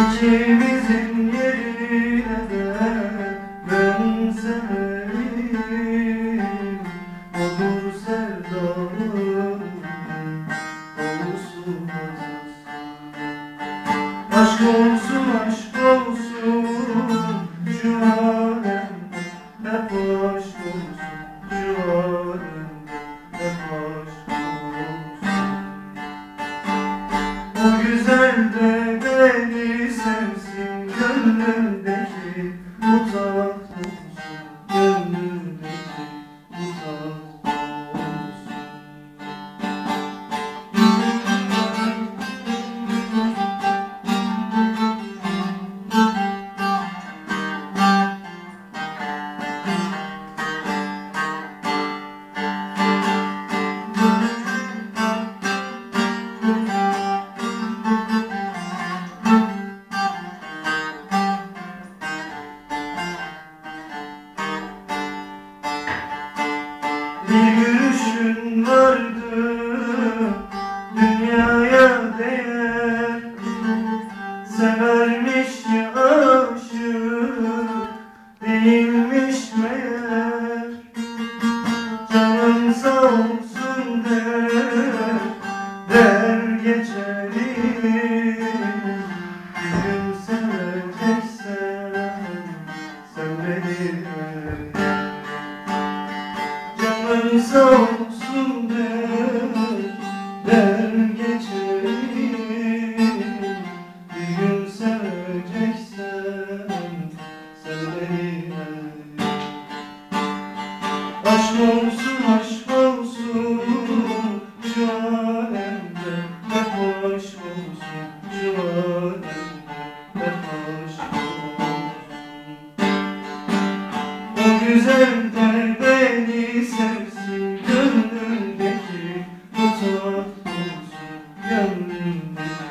İkimizin yerine severim Olur sevdanın olsun. Aşk olsun aşk O güzel de beni sevsin Bir gülüşün vardı dünyaya değer. Severmiş ya aşık değilmiş meğer. Canın sağ Sağ olsun der, der geçerim. Bir gün seveceksen sen beni Aşk olsun aşk olsun şu alemde hep aşk olsun şu alemde hep aşk olsun. O güzel Música